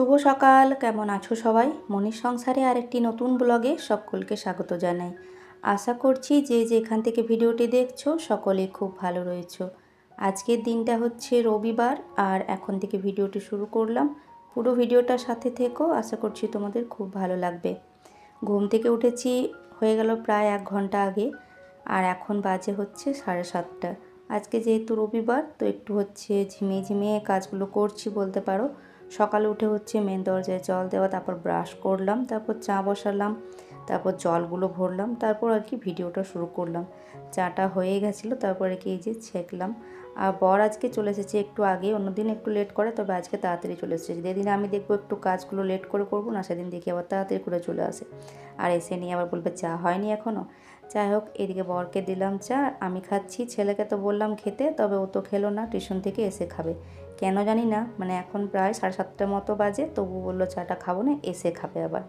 শুভ সকাল, কেমন আছো সবাই? মনির সংসারে আরেকটি নতুন ব্লগে সকলকে স্বাগত জানাই। আশা করছি যে যেখান থেকে ভিডিওটি দেখছ সকলে খুব ভালো রয়েছো। আজকের দিনটা হচ্ছে রবিবার আর এখন থেকে ভিডিওটি শুরু করলাম। পুরো ভিডিওটার সাথে থেকো, আশা করছি তোমাদের খুব ভালো লাগবে। ঘুম থেকে উঠেছি, হয়ে গেল প্রায় এক ঘণ্টা আগে আর এখন বাজে হচ্ছে সাড়ে সাতটা। আজকে যেহেতু রবিবার, তো একটু হচ্ছে ঝিমিয়ে ঝিমিয়ে কাজগুলো করছি বলতে পারো। সকালে উঠে হচ্ছে মেন দরজায় জল দেওয়া, তারপর ব্রাশ করলাম, তারপর চা বসালাম, তারপর জলগুলো ভরলাম, তারপর আর কি ভিডিওটা শুরু করলাম। চাটা হয়ে গেছিল, তারপরে কি এই যে ছেঁকলাম। আর বর আজকে চলে এসেছে একটু আগে, অন্যদিন একটু লেট করে, তবে আজকে তাড়াতাড়ি চলে এসেছে। যেদিন আমি দেখব একটু কাজগুলো লেট করে করব, না সেদিন দেখি আবার তাড়াতাড়ি করে চলে আসে। আর এসে নিয়ে আবার বলবে, চা হয়নি এখনও যাই হোক, এদিকে বরকে দিলাম চা, আমি খাচ্ছি। ছেলেকে তো বললাম খেতে, তবে ও তো খেলো না, টিউশন থেকে এসে খাবে। কেন জানি না মানে এখন প্রায় সাড়ে সাতটার মতো বাজে, তবু বলল চাটা খাব না, এসে খাবে আবার।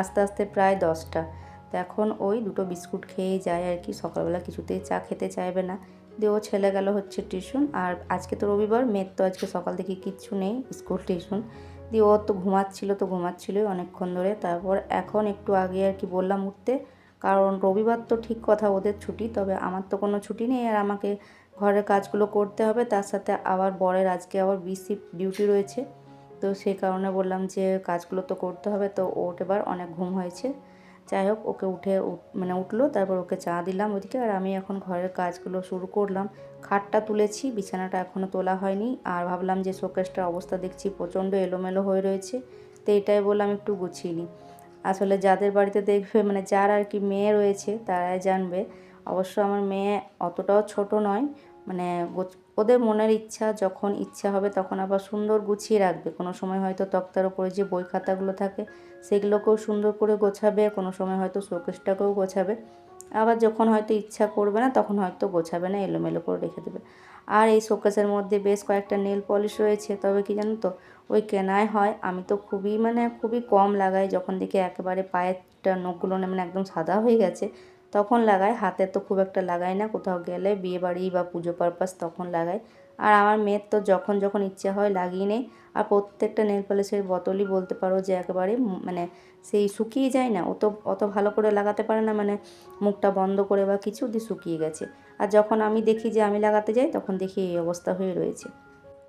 আস্তে আস্তে প্রায় দশটা। তো এখন ওই দুটো বিস্কুট খেয়ে যায় আর কি, সকালবেলা কিছুতেই চা খেতে চাইবে না। দিয়ে ও ছেলে গেল হচ্ছে টিউশন, আর আজকে তো রবিবার, মেয়ের তো আজকে সকাল থেকে কিচ্ছু নেই, স্কুল টিউশন। দিয়ে ও তো ঘুমাচ্ছিল তো ঘুমাচ্ছিল অনেকক্ষণ ধরে। তারপর এখন একটু আগে আর কি বললাম উঠতে কারণ রবিবার তো ঠিক কথা ওদের ছুটি, তবে আমার তো কোনো ছুটি নেই আর আমাকে ঘরের কাজগুলো করতে হবে। তার সাথে আবার বরের আজকে আবার বিসি ডিউটি রয়েছে। তো সেই কারণে বললাম যে কাজগুলো তো করতে হবে, তো ওর এবার অনেক ঘুম হয়েছে। যাই হোক, ওকে উঠে মানে উঠল, তারপর ওকে চা দিলাম ওদিকে। আর আমি এখন ঘরের কাজগুলো শুরু করলাম। খাটটা তুলেছি, বিছানাটা এখনও তোলা হয়নি। আর ভাবলাম যে শোকেসটার অবস্থা দেখছি প্রচণ্ড এলোমেলো হয়ে রয়েছে। তো এটাই বললাম একটু গুছিয়ে নিই। আসলে যাদের বাড়িতে দেখবে মানে যার আর কি মেয়ে রয়েছে, তারাই জানবে। অবশ্য আমার মেয়ে অতটাও ছোট নয় মানে ওদের মনের ইচ্ছা যখন ইচ্ছা হবে তখন আবার সুন্দর গুছিয়ে রাখবে। কোনো সময় হয়তো তক্তার ওপরে যে বই খাতাগুলো থাকে, সেগুলোকেও সুন্দর করে গোছাবে, কোনো সময় হয়তো শোকেসটাকেও গোছাবে। আবার যখন হয়তো ইচ্ছা করবে না, তখন হয়তো গোছাবে না, এলোমেলো করে রেখে দেবে। আর এই শোকেসের মধ্যে বেশ কয়েকটা নেল পলিশ রয়েছে। তবে কি জানো তো, ওই কেনায় হয়। আমি তো খুবই মানে খুবই কম লাগাই। যখন দেখি একেবারে পায়েরটা নখগুলো মানে একদম সাদা হয়ে গেছে, তখন লাগাই। হাতে তো খুব একটা লাগাই না। কোথাও গেলে বিয়ে বাড়ি বা পুজো পারপাস তখন লাগাই। আর আমার মেয়ের তো যখন যখন ইচ্ছে হয় লাগিয়ে নেই। আর প্রত্যেকটা নেল পলিশের বোতলই বলতে পারো যে একেবারে মানে সেই শুকিয়ে যায় না। অত অত ভালো করে লাগাতে পারে না মানে মুখটা বন্ধ করে বা কিছু দিয়ে শুকিয়ে গেছে। আর যখন আমি দেখি যে আমি লাগাতে যাই, তখন দেখি এই অবস্থা হয়ে রয়েছে।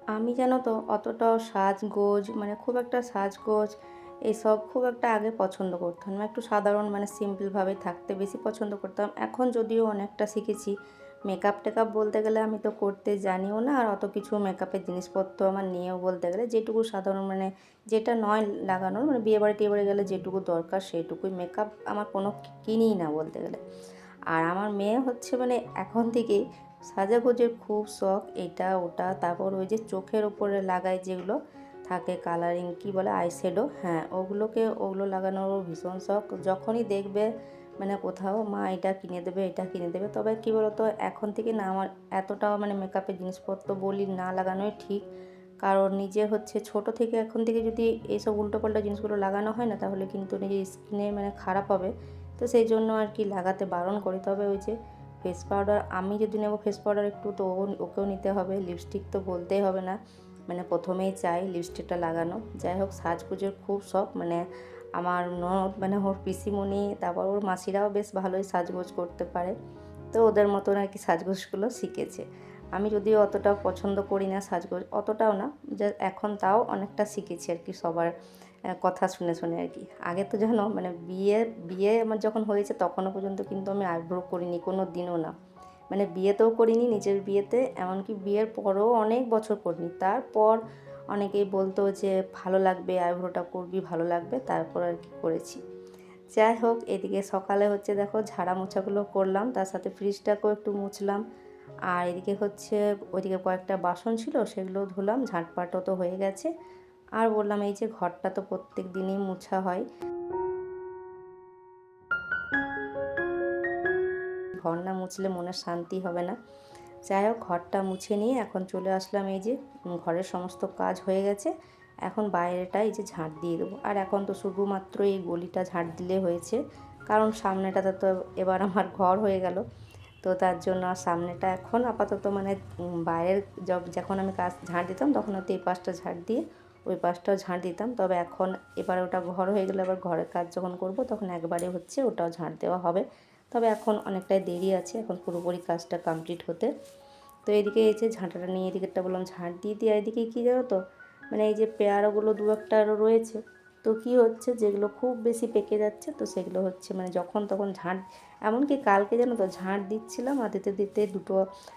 আমি জানো তো, অতটাও সাজগোজ মানে খুব একটা সাজগোজ এসব খুব একটা আগে পছন্দ করতাম একটু সাধারণ মানে সিম্পলভাবে থাকতে বেশি পছন্দ করতাম। এখন যদিও অনেকটা শিখেছি মেকআপ টেকআপ বলতে গেলে আমি তো করতে জানিও না, আর অত কিছু মেকআপের জিনিসপত্র আমার নিয়েও বলতে গেলে যেটুকু সাধারণ মানে যেটা নয় লাগানোর মানে বিয়ে বাড়ি টিয়ে বাড়ি গেলে যেটুকু দরকার সেটুকুই মেকআপ আমার কোনো কিনিই না বলতে গেলে। আর আমার মেয়ে হচ্ছে মানে এখন থেকেই সাজাগোজের খুব শখ, এটা, ওটা, তারপর ওই যে চোখের ওপরে লাগায় যেগুলো থাকে কালারিং কি বলে আইশ্যাডো হ্যাঁ ওগুলোকে, ওগুলো লাগানোর ভীষণ শখ। যখনই দেখবে মানে কোথাও মা এটা কিনে দেবে, এটা কিনে দেবে। তবে কী বলতো, এখন থেকে না আমার এতটাও মানে মেকআপের জিনিসপত্র বলি না লাগানোই ঠিক। কারণ নিজে হচ্ছে ছোট থেকে এখন থেকে যদি এইসব উল্টোপাল্টা জিনিসগুলো লাগানো হয় না, তাহলে কিন্তু নিজের স্কিনে মানে খারাপ হবে। তো সেই জন্য আর কি লাগাতে বারণ করি। তবে ওই যে ফেস পাউডার আমি যদি নেব ফেস পাউডার একটু, তো ওকেও নিতে হবে। লিপস্টিক তো বলতেই হবে না। মানে প্রথমেই চাই লিপস্টিকটা লাগানো। যাই হোক, সাজগুজের খুব শখ। মানে আমার ননদ মানে ওর পিসিমণি, তারপর ওর মাসিরাও বেশ ভালোই সাজগোজ করতে পারে। তো ওদের মতন আর কি সাজগোজগুলো শিখেছে। আমি যদিও অতটাও পছন্দ করি না সাজগোজ, অতটাও না, যে এখন তাও অনেকটা শিখেছি আর কি সবার কথা শুনে শুনে আর কি। আগে তো জানো মানে বিয়ে বিয়ে আমার যখন হয়েছে তখনও পর্যন্ত কিন্তু আমি আইব্রো করিনি কোনো দিনও না। মানে বিয়েতেও করিনি, নিজের বিয়েতে, এমনকি বিয়ের পরও অনেক বছর করিনি। তারপর অনেকেই বলতো যে, ভালো লাগবে, আইব্রোটা করবি, ভালো লাগবে। তারপর আর কি করেছি। যাই হোক, এদিকে সকালে হচ্ছে দেখো ঝাড়া মোছাগুলো করলাম, তার সাথে ফ্রিজটাকেও একটু মুছলাম। আর এদিকে হচ্ছে ওইদিকে কয়েকটা বাসন ছিল, সেগুলো ধুলাম, ঝাঁটপাটও তো হয়ে গেছে। আর বললাম, এই যে ঘরটা তো প্রত্যেক দিনই মুছা হয়। ঘর না মুছলে মনের শান্তি হবে না। যাই হোক, ঘরটা মুছে নিয়ে এখন চলে আসলাম এই যে ঘরের সমস্ত কাজ হয়ে গেছে। এখন বাইরেটা এই যে ঝাঁট দিয়ে দেবো। আর এখন তো শুধুমাত্র এই গলিটা ঝাঁট দিলে হয়েছে। কারণ সামনেটাতে তো এবার আমার ঘর হয়ে গেল। তো তার জন্য আর সামনেটা এখন আপাতত মানে বাইরের যখন আমি কাজ ঝাঁট দিতাম, তখন হয়তো এই পাশটা ঝাঁট দিয়ে ওই পাশটাও ঝাঁট দিতাম। তবে এখন এবার ওটা ঘর হয়ে গেলে আবার ঘরের কাজ যখন করব, তখন একবারে হচ্ছে ওটাও ঝাঁট দেওয়া হবে। তবে এখন অনেকটাই দেরি আছে, এখন পুরোপুরি কাজটা কমপ্লিট হতে। তো এদিকে যে ঝাঁটাটা নিয়ে এদিকেরটা বললাম, ঝাঁট দিয়ে দিয়ে এদিকে কী জানো তো? মানে এই যে পেয়ারাগুলো দু একটা আরও রয়েছে, তো কী হচ্ছে যেগুলো খুব বেশি পেকে যাচ্ছে, তো সেগুলো হচ্ছে মানে যখন তখন ঝাঁট, এমনকি কালকে জানো তো ঝাঁট দিচ্ছিলাম আর দিতে দিতে দুটো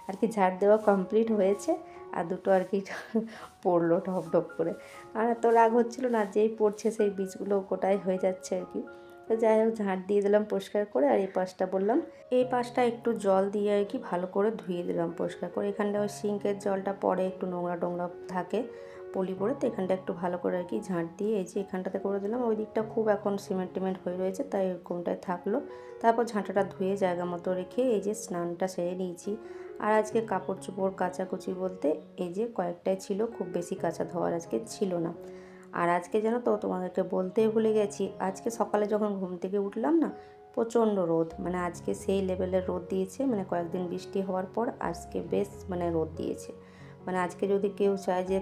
আর কি ঝাঁট দেওয়া কমপ্লিট হয়েছে, আর দুটো আর কি পড়ল ঢপ ঢপ করে। আর এত রাগ হচ্ছিল না, যেই পড়ছে সেই বীজগুলো গোটাই হয়ে যাচ্ছে আর কি। তো যাই হোক, ঝাঁট দিয়ে দিলাম পরিষ্কার করে আর এই পাশটা বললাম, এই পাশটা একটু জল দিয়ে আর কি ভালো করে ধুয়ে দিলাম পরিষ্কার করে। এখানটা ওই সিঙ্কের জলটা পরে একটু নোংরা টোংরা থাকে পলি পরে, তো এখানটা একটু ভালো করে আর কি ঝাঁট দিয়ে এই যে এখানটাতে করে দিলাম। ওই দিকটা খুব এখন সিমেন্ট টিমেন্ট হয়ে রয়েছে, তাই কোনটায় থাকল। তারপর ঝাঁটাটা ধুয়ে জায়গা মতো রেখে এই যে স্নানটা সেরে নিয়েছি। আর আজকে কাপড় চোপড় কাচাকুচি বলতে এই যে কয়েকটাই ছিল, খুব বেশি কাঁচা ধোয়ার আজকে ছিল না। আর আজকে যেন তো তোমাদেরকে বলতেই ভুলে গেছি, আজকে সকালে যখন ঘুম থেকে উঠলাম না, প্রচণ্ড রোদ মানে আজকে সেই লেভেলের রোদ দিয়েছে মানে কয়েকদিন বৃষ্টি হওয়ার পর আজকে বেশ মানে রোদ দিয়েছে। মানে আজকে যদি কেউ চায় যে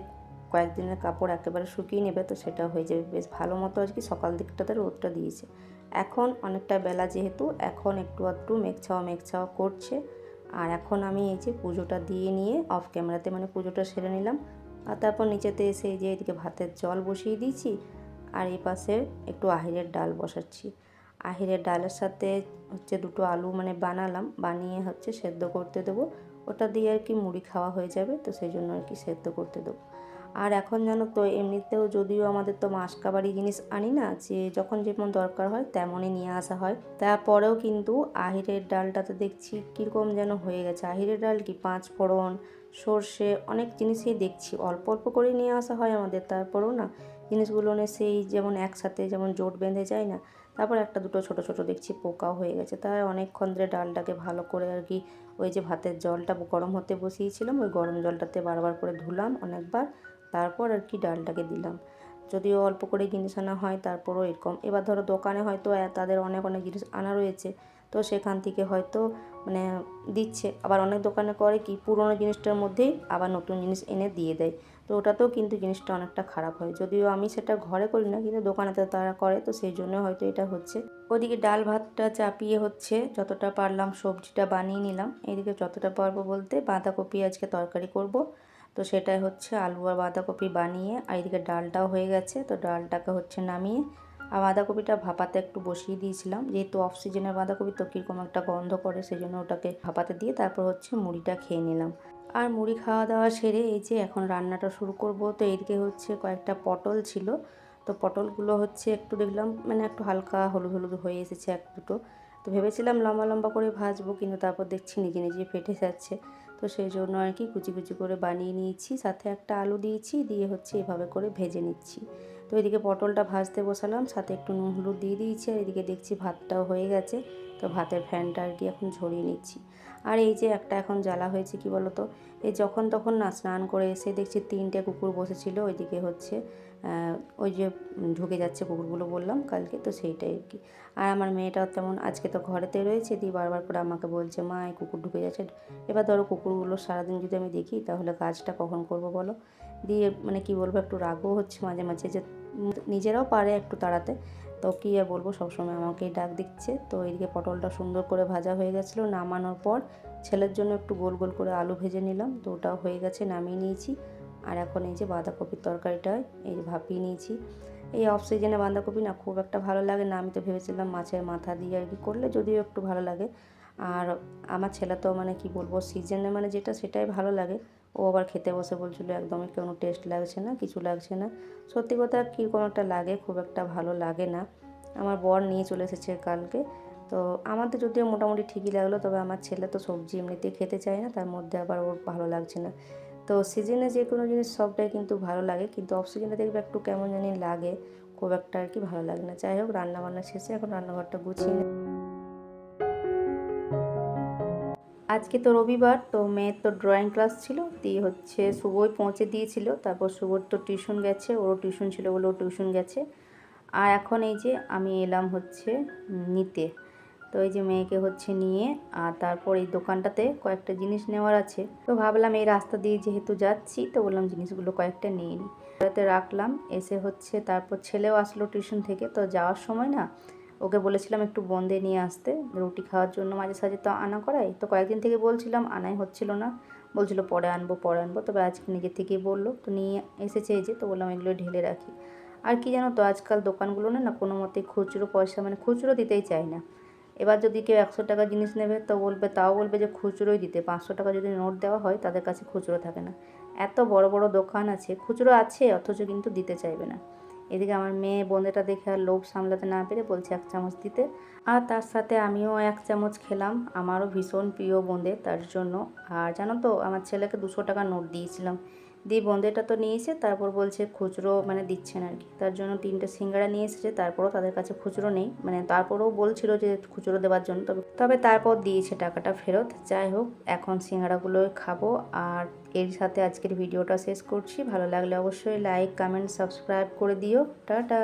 কয়েকদিনের কাপড় একেবারে শুকিয়ে নেবে, তো সেটা হয়ে যাবে। বেশ ভালো মতো আজকে সকাল দিকটাতে রোদটা দিয়েছে। এখন অনেকটা বেলা যেহেতু, এখন একটু একটু মেঘ ছাওয়া মেঘ ছাওয়া করছে। আর এখন আমি এই যে পুজোটা দিয়ে নিয়ে অফ ক্যামেরাতে মানে পুজোটা সেরে নিলাম। আর তারপর নিচেতে এসে যে এদিকে ভাতের জল বসিয়ে দিয়েছি আর এই পাশে একটু আহিরের ডাল বসাচ্ছি। আহিরের ডালের সাথে হচ্ছে দুটো আলু মানে বানালাম, বানিয়ে হচ্ছে সেদ্ধ করতে দেবো। ওটা দিয়ে আর কি মুড়ি খাওয়া হয়ে যাবে, তো সেই জন্য আর কি সেদ্ধ করতে দেবো। আর এখন জানো তো এমনিতেও যদিও আমাদের তো মাসকাবারি জিনিস আনি না, যে যখন যেমন দরকার হয় তেমনই নিয়ে আসা হয়। তারপরেও কিন্তু আহিরের ডালটাতে দেখছি কীরকম যেন হয়ে গেছে। আহিরের ডাল কি পাঁচ ফোড়ন, সর্ষে অনেক জিনিসই দেখছি। অল্প অল্প করে নিয়ে আসা হয় আমাদের, তারপরেও না জিনিসগুলো সেই যেমন একসাথে যেমন জোট বেঁধে যায় না, তারপর একটা দুটো ছোট ছোট দেখছি পোকাও হয়ে গেছে। তাই অনেকক্ষণ ধরে ডালটাকে ভালো করে আর কি ওই যে ভাতের জলটা গরম হতে বসিয়েছিলাম, ওই গরম জলটাতে বারবার করে ধুলাম অনেকবার। তারপর আর কি ডালটাকে দিলাম। যদিও অল্প করে জিনিস আনা হয়, তারপরও এরকম। এবার ধরো দোকানে হয়তো তাদের অনেক অনেক জিনিস আনা রয়েছে। তো সেখান থেকে হয়তো মানে দিচ্ছে। আবার অনেক দোকানে করে কি, পুরনো জিনিসটার মধ্যেই আবার নতুন জিনিস এনে দিয়ে দেয়। তো ওটাতেও কিন্তু জিনিসটা অনেকটা খারাপ হয়। যদিও আমি সেটা ঘরে করি না, কিন্তু দোকানেতে তারা করে। তো সেই জন্য হয়তো এটা হচ্ছে। ওদিকে ডাল ভাতটা চাপিয়ে হচ্ছে। যতটা পারলাম সবজিটা বানিয়ে নিলাম। এদিকে যতটা পারব বলতে বাঁধাকপি আজকে তরকারি করব। তো সেটাই হচ্ছে আলু আর বাঁধাকপি বানিয়ে, আর এদিকে ডালটাও হয়ে গেছে, তো ডালটাকে হচ্ছে নামিয়ে, আর বাঁধাকপিটা ভাপাতে একটু বসিয়ে দিয়েছিলাম। যেহেতু অফ সিজনের বাঁধাকপি তো কীরকম একটা গন্ধ করে সেই জন্য ওটাকে ভাপাতে দিয়ে তারপর হচ্ছে মুড়িটা খেয়ে নিলাম। আর মুড়ি খাওয়া দাওয়া সেরে এই যে এখন রান্নাটা শুরু করব, তো এইদিকে হচ্ছে কয়েকটা পটল ছিল। তো পটলগুলো হচ্ছে একটু দেখলাম মানে একটু হালকা হলুদ হলুদ হয়ে এসেছে এক দুটো। তো ভেবেছিলাম লম্বা লম্বা করে ভাজবো, কিন্তু তারপর দেখছি নিজে নিজে ফেটে যাচ্ছে। তো সেই জন্য আর কি কুচি কুচি করে বানিয়ে নিয়েছি, সাথে একটা আলু দিয়েছি, দিয়ে হচ্ছে এভাবে করে ভেজে নিচ্ছি। তো এদিকে পটলটা ভাজতে বসালাম, সাথে একটু নুন হলুদ দিয়ে দিয়েছি, আর এদিকে দেখছি ভাতটাও হয়ে গেছে, তো ভাতের ফ্যানটা আর কি এখন ঝরিয়ে নিচ্ছি। আর এই যে একটা এখন জ্বালা হয়েছে, কি বলতো? এই যখন তখন না স্নান করে এসে দেখছি তিনটে কুকুর বসেছিল, ওইদিকে হচ্ছে ওই যে ঢুকে যাচ্ছে কুকুরগুলো বললাম কালকে, তো সেইটাই আর কি। আর আমার মেয়েটাও তেমন আজকে তো ঘরেতে রয়েছে, দিয়ে বারবার করে আমাকে বলছে, মা, এই কুকুর ঢুকে যাচ্ছে। এবার ধরো কুকুরগুলো সারাদিন যদি আমি দেখি, তাহলে কাজটা কখন করব বলো? দিয়ে মানে কি বলব, একটু রাগও হচ্ছে মাঝে মাঝে যে নিজেরাও পারে একটু তাড়াতে। তো কী আর বলব, সবসময় আমাকেই ডাক দিচ্ছে। তো এইদিকে পটলটা সুন্দর করে ভাজা হয়ে গেছিল। নামানোর পর ছেলের জন্য একটু গোল গোল করে আলু ভেজে নিলাম। তো ওটাও হয়ে গেছে, নামিয়ে নিয়েছি। আর এখন এই যে বাঁধাকপির তরকারিটা, এই যে ভাপিয়ে নিয়েছি। এই অফ সিজনে বাঁধাকপি না খুব একটা ভালো লাগে না। আমি তো ভেবেছিলাম মাছের মাথা দিয়ে আর কি করলে যদিও একটু ভালো লাগে। আর আমার ছেলে তো মানে কি বলব সিজনে মানে যেটা সেটাই ভালো লাগে। ও আবার খেতে বসে বলছিল, একদমই কোনো টেস্ট লাগছে না, কিছু লাগছে না। সত্যি কথা কী কোনো একটা লাগে, খুব একটা ভালো লাগে না। আমার বর নিয়ে চলে এসেছে কালকে। তো আমাদের যদিও মোটামুটি ঠিকই লাগল, তবে আমার ছেলে তো সবজি এমনিতেই খেতে চায় না, তার মধ্যে আবার ওর ভালো লাগছে না। তো সিজনে যে কোনো জিনিস সবটাই কিন্তু ভালো লাগে, কিন্তু অফ সিজনে দেখবে একটু কেমন জানি লাগে, খুব একটা আর কি ভালো লাগে না। যাই হোক, রান্নাবান্না শেষে এখন রান্নাঘরটা গুছিয়ে আজকে তো রবিবার, তো মেয়ের তো ড্রয়িং ক্লাস ছিল দিয়ে হচ্ছে শুভই পৌঁছে দিয়েছিল, তারপর শুভর তো টিউশন গেছে, ওরও টিউশন ছিল বলে ও টিউশন গেছে। আর এখন এই যে আমি এলাম হচ্ছে নিতে, তো এই যে মেয়েকে হচ্ছে নিয়ে, আর তারপর এই দোকানটাতে কয়েকটা জিনিস নেওয়ার আছে। তো ভাবলাম এই রাস্তা দিয়ে যেহেতু যাচ্ছি, তো বললাম জিনিসগুলো কয়েকটা নিয়ে নিই রাখলাম, এসে হচ্ছে তারপর ছেলেও আসলো টিউশন থেকে, তো যাওয়ার সময় না ওকে বলেছিলাম একটু বন্দে নিয়ে আসতে, রুটি খাওয়ার জন্য মাঝে সাঝে তো আনা করাই তো কয়েকদিন থেকে বলছিলাম, আনাই হচ্ছিল না। বলছিল পরে আনব পরে আনব। তবে আজকে নিজে থেকেই বলল। তো নিয়ে এসেছে এই যে, তো বললাম এগুলো ঢেলে রাখি। আর কি জানো তো, আজকাল দোকানগুলো না না কোনো মতে খুচরো পয়সা মানে খুচরো দিতেই চায় না। এবার যদি কেউ একশো টাকা জিনিস নেবে, তো বলবে, তাও বলবে যে খুচরোই দিতে। পাঁচশো টাকা যদি নোট দেওয়া হয়, তাদের কাছে খুচরো থাকে না। এত বড় বড় দোকান আছে, খুচরো আছে, অথচ কিন্তু দিতে চাইবে না। এদিকে আমার মেয়ে বোঁদেটা দেখে আর লোভ সামলাতে না পেরে বলছে এক চামচ দিতে। আর তার সাথে আমিও এক চামচ খেলাম। আমারও ভীষণ প্রিয় বোঁদে তার জন্য। আর জানো তো, আমার ছেলেকে দুশো টাকা নোট দিয়েছিলাম। দিয়ে বন্দেটা তো নিয়েছে, তারপর বলছে খুচরো মানে দিচ্ছেন আর কি। তার জন্য তিনটে সিঙ্গারা নিয়ে এসেছে, তারপরও তাদের কাছে খুচরো নেই। মানে তারপরেও বলছিল যে খুচরো দেওয়ার জন্য। তবে তবে তারপর দিয়েছে টাকাটা ফেরত। যাই হোক, এখন সিঙ্গারাগুলো খাব। আর এর সাথে আজকের ভিডিওটা শেষ করছি। ভালো লাগলে অবশ্যই লাইক কমেন্ট সাবস্ক্রাইব করে দিও। টাটা!